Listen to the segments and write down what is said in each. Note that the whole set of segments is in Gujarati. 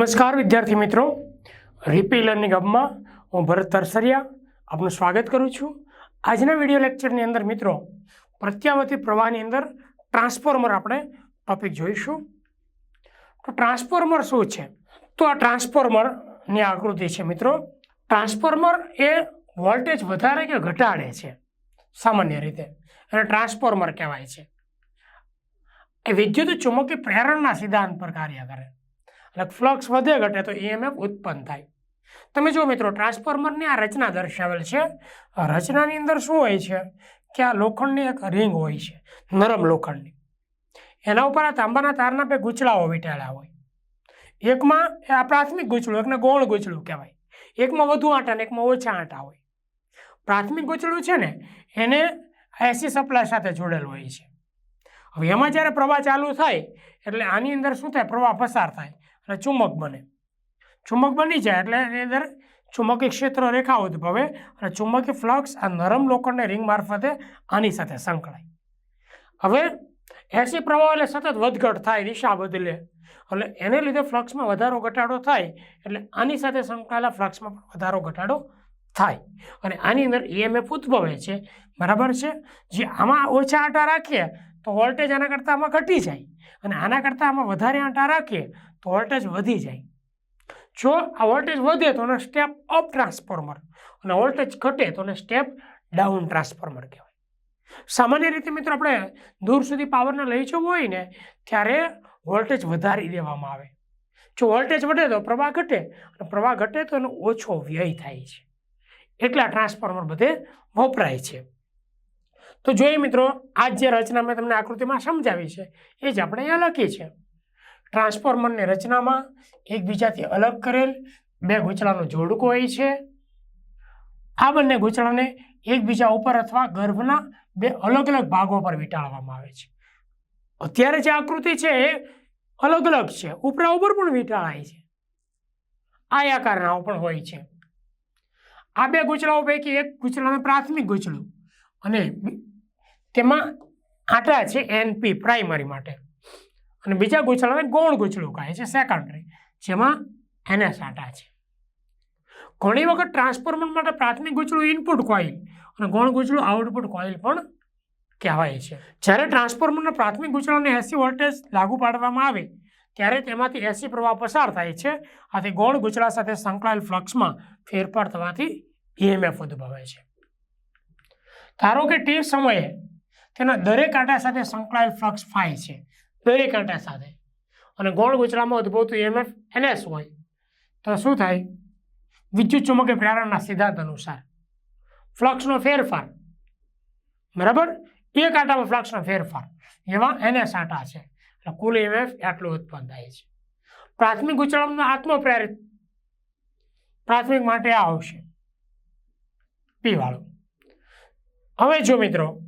નમસ્કાર, વિદ્યાર્થી મિત્રો. રીપી લર્નિંગ હબમાં હું ભરત તરસરિયા આપનું સ્વાગત કરું છું. આજના વીડિયો લેક્ચરની અંદર મિત્રો, પ્રત્યાવર્તી પ્રવાહની અંદર ટ્રાન્સફોર્મર આપણે ટોપિક જોઈશું. તો ટ્રાન્સફોર્મર શું છે? તો આ ટ્રાન્સફોર્મરની આકૃતિ છે મિત્રો. ટ્રાન્સફોર્મર એ વોલ્ટેજ વધારે કે ઘટાડે છે? સામાન્ય રીતે. અને ટ્રાન્સફોર્મર કહેવાય છે. એ વિદ્યુત ચુંબકીય પ્રેરણના સિદ્ધાંત પર કાર્ય કરે. એટલે ફ્લક્સ વધે ઘટે તો ઈએમએફ ઉત્પન્ન થાય. તમે જુઓ મિત્રો, ટ્રાન્સફોર્મરની આ રચના દર્શાવેલ છે. રચનાની અંદર શું હોય છે? કે આ લોખંડની એક રિંગ હોય છે, નરમ લોખંડની. એના ઉપર આ તાંબાના તારના બે ગૂંચળાઓ વીંટાળ્યા હોય. એકમાં એ આ પ્રાથમિક ગૂંચળું એકને ગૌણ ગૂંચળું કહેવાય. એકમાં વધુ આંટા અને એકમાં ઓછા આંટા હોય. પ્રાથમિક ગૂંચળું છે ને, એને એસી સપ્લાય સાથે જોડેલું હોય છે. હવે એમાં જ્યારે પ્રવાહ ચાલુ થાય, એટલે આની અંદર શું થાય? પ્રવાહ પસાર થાય. એટલે ચુંબક બને. ચુંબક બની જાય એટલે એની અંદર ચુંબકીય ક્ષેત્ર રેખા ઉદ્ભવે અને ચુંબકીય ફ્લક્સ આ નરમ લોખંડની રિંગ મારફતે આની સાથે સંકળાય. હવે એસી પ્રવાહ એટલે સતત વધઘટ થાય, દિશા બદલે. એટલે એને લીધે ફ્લક્સમાં વધારો ઘટાડો થાય, એટલે આની સાથે સંકળાયેલા ફ્લક્સમાં પણ વધારો ઘટાડો થાય. અને આની અંદર ઈએમએફ ઉદ્ભવે છે. બરાબર છે? જે આમાં ઓછા આંટા રાખીએ તો વોલ્ટેજ આના કરતાં આમાં ઘટી જાય અને આના કરતાં આમાં વધારે આંટા રાખીએ તો વોલ્ટેજ વધી જાય. જો આ વોલ્ટેજ વધે તો એને સ્ટેપ અપ ટ્રાન્સફોર્મર અને વોલ્ટેજ ઘટે તો એને સ્ટેપ ડાઉન ટ્રાન્સફોર્મર કહેવાય. સામાન્ય રીતે મિત્રો આપણે દૂર સુધી પાવરને લઈ જવું હોય ને ત્યારે વોલ્ટેજ વધારી દેવામાં આવે. જો વોલ્ટેજ વધે તો પ્રવાહ ઘટે અને પ્રવાહ ઘટે તો એનો ઓછો વ્યય થાય છે. એટલા ટ્રાન્સફોર્મર બધે વપરાય છે. તો જોઈએ મિત્રો આ જે રચના મેં તમને આકૃતિમાં સમજાવી છે, એ જ આપણે અહીંયા લખી છે. ટ્રાન્સફોર્મરની રચનામાં એકબીજાથી અલગ કરેલ બે ગૂંચળાનું જોડકું હોય છે. આ બંને ગૂંચળાને એકબીજા ઉપર અથવા ગર્ભના બે અલગ અલગ ભાગો પર વીંટાળવામાં આવે છે. અત્યારે જે આકૃતિ છે, એ અલગ અલગ છે, ઉપરા ઉપર પણ વીંટાળાય છે. આયાકારના પણ હોય છે. આ બે ગૂંચળાઓ પૈકી એક ગૂંચળાનું પ્રાથમિક ગૂંચળું અને તેમાં આંટા છે એનપી પ્રાઇમરી માટે. અને બીજા ગૂંચળાને ગૌણ ગૂંચળું કહે છે સેકન્ડરી જેમાં એનએસ આંટા છે. ઘણી વખત ટ્રાન્સફોર્મર માટે પ્રાથમિક ગૂંચળું ઇનપુટ કોઇલ અને ગૌણ ગૂંચળું આઉટપુટ કોઇલ પણ કહેવાય છે. જ્યારે ટ્રાન્સફોર્મરના પ્રાથમિક ગૂંચળાને એસી વોલ્ટેજ લાગુ પાડવામાં આવે, ત્યારે તેમાંથી એસી પ્રવાહ પસાર થાય છે. આથી ગૌણ ગૂંચળા સાથે સંકળાયેલ ફ્લક્સમાં ફેરફાર થવાથી ઈએમએફ ઉદ્ભવે છે. ધારો કે તે સમયે તેના દરેક આંટા સાથે સંકળાયેલ ફ્લક્સ ફાય છે. દરેક આંટા સાથે. અને ગૌણ ગૂંચળામાં ઉદ્ભવતું ઈએમએફ એનએસ હોય. તો શું થાય? વિદ્યુત ચુંબકીય પ્રેરણના સિદ્ધાંત અનુસાર. ફ્લક્સનો ફેરફાર. બરાબર? એક આંટામાં ફ્લક્સનો ફેરફાર. એવા એનએસ આંટા છે. એટલે કુલ ઈએમએફ આટલું ઉત્પન્ન થાય છે. પ્રાથમિક ગૂંચળામાં આત્મપ્રેરિત. પ્રાથમિક માટે આ આવશે. પી વાળું. હવે જો મિત્રો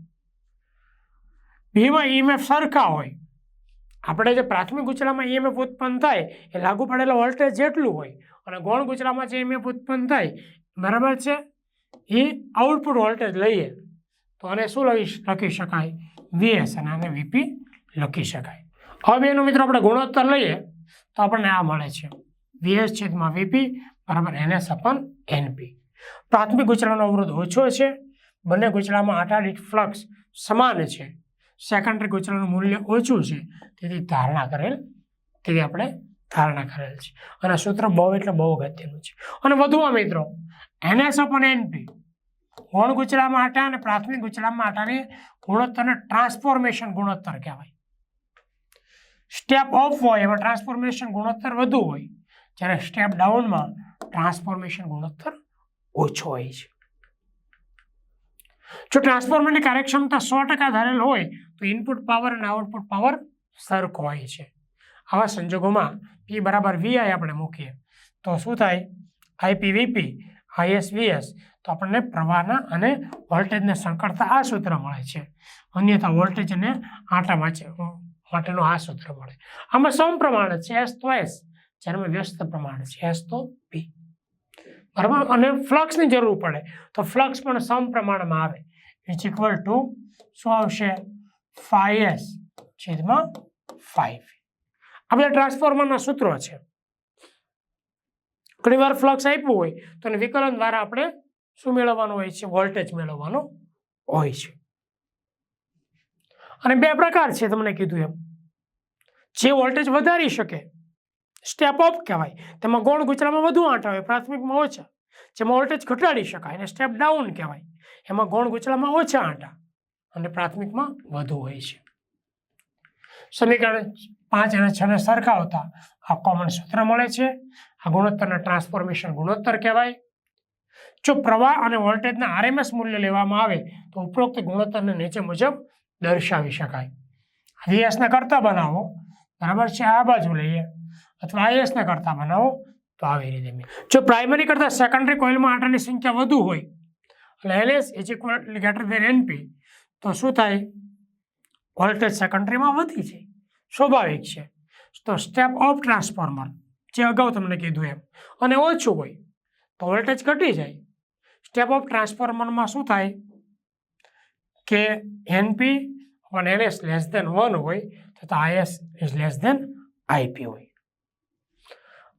બેમાં ઈએમએફ સરખા હોય. આપણે જે પ્રાથમિક ગૂંચળામાં ઈએમએફ ઉત્પન્ન થાય, એ લાગુ પડેલા વોલ્ટેજ જેટલું હોય અને ગૌણ ગુચરામાં જે ઈએમએફ ઉત્પન્ન થાય, બરાબર છે? એ આઉટપુટ વોલ્ટેજ લઈએ. તો આને શું લખી શકાય? વીએસ અને આને વીપી લખી શકાય. હવે એનો મિત્રો આપણે ગુણોત્તર લઈએ, તો આપણને આ મળે છે. વીએસ છેદમાં વીપી બરાબર એનએસ અપન એનપી પ્રાથમિક ગૂંચળાનો અવરોધ ઓછો છે. બંને ગૂંચળામાં આટા દીઠ ફ્લક્સ સમાન છે. સેકન્ડરી ગુચરાનું મૂલ્ય ઓછું છે, તેથી ધારણા કરેલ, તેથી આપણે ધારણા કરેલ છે. અને સૂત્ર બહુ એટલે બહુ અગત્યનું છે. અને વધુમાં મિત્રો એનએસ અપન એનપી ગૌણ ગુચરા આટા અને પ્રાથમિક ગુચરામાં આટાની ગુણોત્તરને ટ્રાન્સફોર્મેશન ગુણોત્તર કહેવાય. સ્ટેપ ઓફ હોય, એમાં ટ્રાન્સફોર્મેશન ગુણોત્તર વધુ હોય, જ્યારે સ્ટેપ ડાઉનમાં ટ્રાન્સફોર્મેશન ગુણોત્તર ઓછો હોય છે. જો ટ્રાન્સફોર્મરની કાર્યક્ષમતા સો ટકા ધારેલ હોય, તો ઇનપુટ પાવર અને આઉટપુટ પાવર સરખો હોય છે. આવા સંજોગોમાં પી બરાબર વીઆઈ આપણે મૂકીએ. તો શું થાય? આઈપી વીપી આઈએસ વીએસ તો આપણને પ્રવાહના અને વોલ્ટેજને સંકળતા આ સૂત્ર મળે છે. અન્યથા વોલ્ટેજ અને આંટા માટેનું આ સૂત્ર મળે. આમાં સમપ્રમાણ છે એસ તો એસ જ્યારે વ્યસ્ત પ્રમાણ છે એસ તો પી બરાબર? અને ફ્લક્સની જરૂર પડે. તો ફ્લક્સ પણ સમપ્રમાણમાં આવે. ઇઝ ઇક્વલ ટુ શું આવશે? ફાઈએસ છેદમાં ફાઈવ આ બધા ટ્રાન્સફોર્મરના સૂત્રો છે. ઘણીવાર ફ્લક્સ આપ્યું હોય તો એને વિકલન દ્વારા આપણે શું મેળવવાનું હોય છે? વોલ્ટેજ મેળવવાનો હોય છે. અને બે પ્રકાર છે, તમને કીધું એમ. જે વોલ્ટેજ વધારી શકે સ્ટેપ અપ કહેવાય. તેમાં ગૌણ ગુચરામાં વધુ આંટા હોય, પ્રાથમિકમાં ઓછા. જેમાં વોલ્ટેજ ઘટાડી શકાય અને સ્ટેપ ડાઉન કહેવાય. એમાં ગૌણ ગુચરામાં ઓછા આંટા અને પ્રાથમિકમાં વધુ હોય છે. સમીકરણ પાંચ અને છ ને સરખાવતા આ કોમન સૂત્ર મળે છે. આ ગુણોત્તરના ટ્રાન્સફોર્મેશન ગુણોત્તર કહેવાય. જો પ્રવાહ અને વોલ્ટેજના આરએમએસ મૂલ્ય લેવામાં આવે, તો ઉપરોક્ત ગુણોત્તરને નીચે મુજબ દર્શાવી શકાય. વીએસને કરતા બનાવો. બરાબર છે? આ બાજુ લઈએ. અથવા આઈએસને કરતાં બનાવો, તો આવી રીતે જો પ્રાઇમરી કરતાં સેકન્ડરી કોઇલમાં આંટાની સંખ્યા વધુ હોય, એટલે LS is equal greater than NP તો શું થાય? વોલ્ટેજ સેકન્ડરીમાં વધી જાય. સ્વાભાવિક છે. તો સ્ટેપ ઓફ ટ્રાન્સફોર્મર જે અગાઉ તમને કીધું એમ, અને ઓછું હોય, તો વોલ્ટેજ ઘટી જાય. સ્ટેપ ઓફ ટ્રાન્સફોર્મરમાં શું થાય? કે એનપી અને એલએસ લેસ દેન વન હોય, તો IS is less than IP હોય.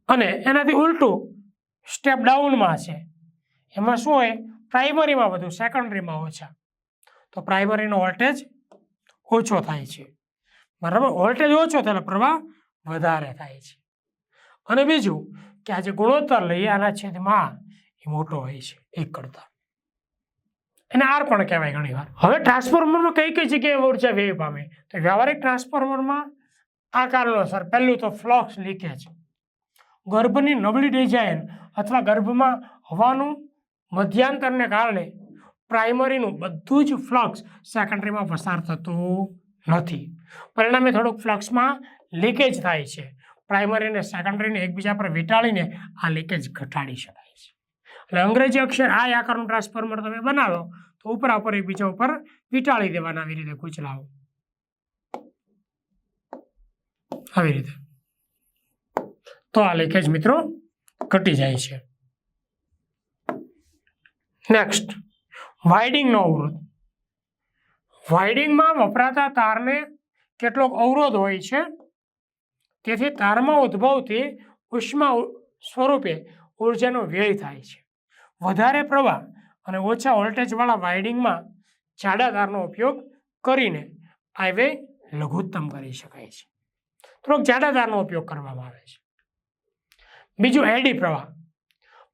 અને એનાથી ઉલટું સ્ટેપ ડાઉનમાં છે. એમાં શું હોય? પ્રાઇમરીમાં વધુ સેકન્ડરીમાં ઓછા તો પ્રાઇમરીનો વોલ્ટેજ ઓછો થાય છે. બરાબર? વોલ્ટેજ ઓછો થાય પ્રવાહ વધારે થાય છે. અને બીજું કે આ જે ગુણોત્તર લઈએ, આના છેદમાં એ મોટો હોય છે, એક કરતાં. એને આર પણ કહેવાય ઘણી વાર. હવે ટ્રાન્સફોર્મરમાં કઈ કઈ જગ્યાએ ઊર્જા વ્યય પામે. તો વ્યવહારિક ટ્રાન્સફોર્મરમાં આ કારણોસર પહેલું તો ફ્લોક્સ લીકેજ ગર્ભની નબળી ડિઝાઇન અથવા ગર્ભમાં હવાનું મધ્યાંતરને કારણે પ્રાઇમરીનું બધું જ ફ્લક્સ સેકન્ડરીમાં પસાર થતું નથી. પરિણામે થોડુંક ફ્લક્સમાં લીકેજ થાય છે. પ્રાઇમરી અને સેકન્ડરીને એકબીજા પર વીંટાળીને આ લીકેજ ઘટાડી શકાય છે. એટલે અંગ્રેજી અક્ષર આ આકારનું ટ્રાન્સફોર્મર તમે બનાવો તો ઉપરા ઉપર એકબીજા ઉપર વીંટાળી દેવાના. આવી રીતે કૂચલાઓ આવી રીતે. તો આ લીકેજ મિત્રો ઘટી જાય છે. નેક્સ્ટ વાઇડિંગનો અવરોધ. વાઇડિંગમાં વપરાતા તારને કેટલોક અવરોધ હોય છે. તેથી તારમાં ઉદ્ભવતી ઉષ્મા સ્વરૂપે ઉર્જાનો વ્યય થાય છે. વધારે પ્રવાહ અને ઓછા વોલ્ટેજવાળા વાઇડિંગમાં જાડા તારનો ઉપયોગ કરીને વ્યય લઘુત્તમ કરી શકાય છે. થોડોક જાડા તારનો ઉપયોગ કરવામાં આવે છે. બીજું એડી પ્રવાહ.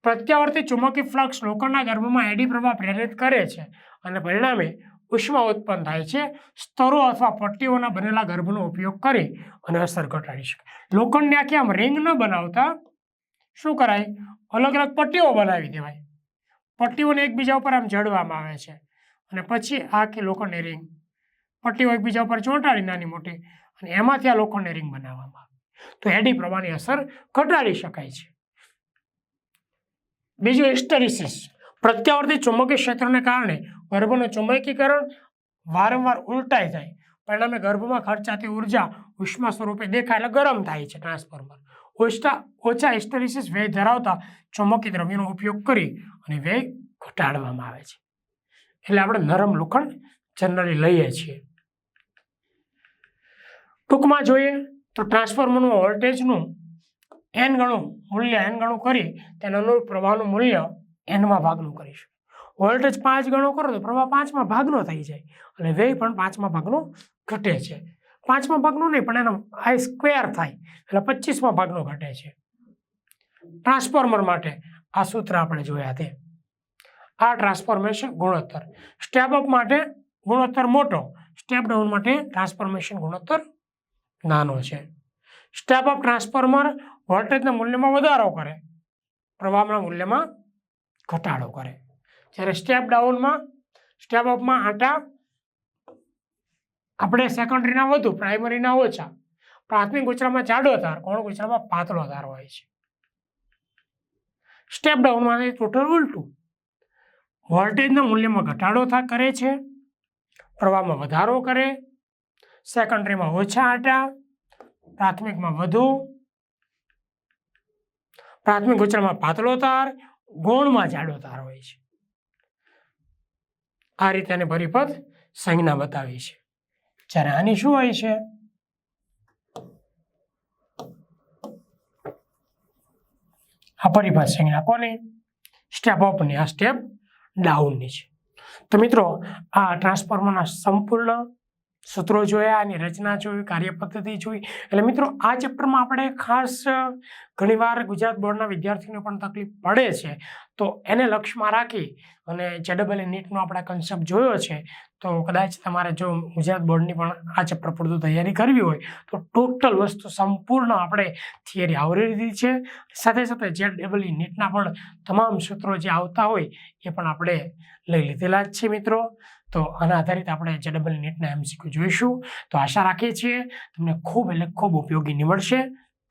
પ્રત્યાવર્તી ચુંબકી ફ્લક્સ લોખંડના ગર્ભમાં એડી પ્રવાહ પ્રેરિત કરે છે અને પરિણામે ઉષ્મા ઉત્પન્ન થાય છે. સ્તરો અથવા પટ્ટીઓના બનેલા ગર્ભનો ઉપયોગ કરી અને અસર ઘટાડી શકાય લોખંડને આખી આમ રિંગ ન બનાવતા? શું કરાય? અલગ અલગ પટ્ટીઓ બનાવી દેવાય. પટ્ટીઓને એકબીજા ઉપર આમ જડવામાં આવે છે. અને પછી આખી લોખંડની રિંગ પટ્ટીઓ એકબીજા ઉપર ચોંટાડી નાની મોટી. અને એમાંથી આ લોખંડની રિંગ બનાવવામાં આવે. તો એડી પ્રવાહની અસર ઘટાડી શકાય છે. બીજું હિસ્ટેરિસિસ. પ્રત્યાવર્તી ચુંબકીય ક્ષેત્રને કારણે ગર્ભનું ચુંબકીકરણ વારંવાર ઉલટાઈ જાય. પરિણામે ગર્ભમાં ખર્ચાતી ઊર્જા ઉષ્મા સ્વરૂપે દેખાય એટલે ગરમ થાય છે ટ્રાન્સફોર્મર. ઓછા ઓછા હિસ્ટેરિસિસ વ્યય ધરાવતા ચુંબકીય દ્રવ્યનો ઉપયોગ કરી અને વ્યય ઘટાડવામાં આવે છે. એટલે આપણે નરમ લોખંડ જનરલી લઈએ છીએ. ટૂંકમાં જોઈએ તો ટ્રાન્સફોર્મરનું વોલ્ટેજનું એન ગણું મૂલ્ય એન ગણું કરી તેના અનુરૂપ પ્રવાહનું મૂલ્ય એનમાં ભાગનું કરીશું. વોલ્ટેજ પાંચ ગણો કરો તો પ્રવાહ પાંચમાં ભાગનો થઈ જાય અને વ્યય પણ પાંચમાં ભાગનો ઘટે છે. પાંચમા ભાગનો નહીં, પણ એનો આઈ સ્ક્વેર થાય એટલે પચીસમાં ભાગનો ઘટે છે. ટ્રાન્સફોર્મર માટે આ સૂત્ર આપણે જોયા તે. આ ટ્રાન્સફોર્મેશન ગુણોત્તર. સ્ટેપ અપ માટે ગુણોત્તર મોટો. સ્ટેપ ડાઉન માટે ટ્રાન્સફોર્મેશન ગુણોત્તર નાનો છે. સ્ટેપ અપ ટ્રાન્સફોર્મર વોલ્ટેજના મૂલ્યમાં વધારો કરે. પ્રવાહના મૂલ્યમાં ઘટાડો કરે. જ્યારે સ્ટેપ ડાઉનમાં સ્ટેપ અપમાં આટા આપણે સેકન્ડરીના વધુ પ્રાઇમરીના ઓછા. પ્રાથમિક ગુચરામાં જાડો તાર કોણ ગુચરામાં પાતળો તાર હોય છે. સ્ટેપ ડાઉનમાં ટોટલ ઉલટું. વોલ્ટેજના મૂલ્યમાં ઘટાડો થા, કરે છે. પ્રવાહમાં વધારો કરે. સેકન્ડરીમાં ઓછા આંટા, પ્રાથમિકમાં વધુ, પ્રાથમિક ઉચ્ચારમાં પાતળો તાર, ગૌણમાં જાડો તાર હોય છે. આ રીતે એને પરિપથ સંજ્ઞા બતાવી છે. જ્યારે આની શું હોય છે? આ પરિભાષા સંજ્ઞા કોની? સ્ટેપ અપની આ સ્ટેપ ડાઉનની છે. તો મિત્રો, આ ટ્રાન્સફોર્મરના સંપૂર્ણ સૂત્રો જોયા એની રચના જોઈ, કાર્યપદ્ધતિ જોઈ. એટલે મિત્રો, આ ચેપ્ટરમાં આપણે ખાસ ઘણીવાર ગુજરાત બોર્ડના વિદ્યાર્થીઓને પણ તકલીફ પડે છે. તો એને લક્ષ્યમાં રાખી અને જેડબલ નીટનો આપણે કન્સેપ્ટ જોયો છે, તો કદાચ તમારે જો ગુજરાત બોર્ડની પણ આ ચેપ્ટર પૂરતું તૈયારી કરવી હોય, તો ટોટલ વસ્તુ સંપૂર્ણ આપણે થિયરી આવરી લીધી છે. સાથે સાથે જે ડબલ નીટના પણ તમામ સૂત્રો જે આવતા હોય, એ પણ આપણે લઈ લીધેલા જ છે મિત્રો. તો આના આધારિત આપણે જે ડબલ નીટના એમસીક્યુ જોઈશું. તો આશા રાખીએ છીએ, તમને ખૂબ એટલે ખૂબ ઉપયોગી નીવડશે.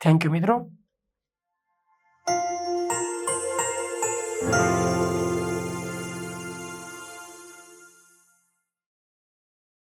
થેન્ક યુ મિત્રો.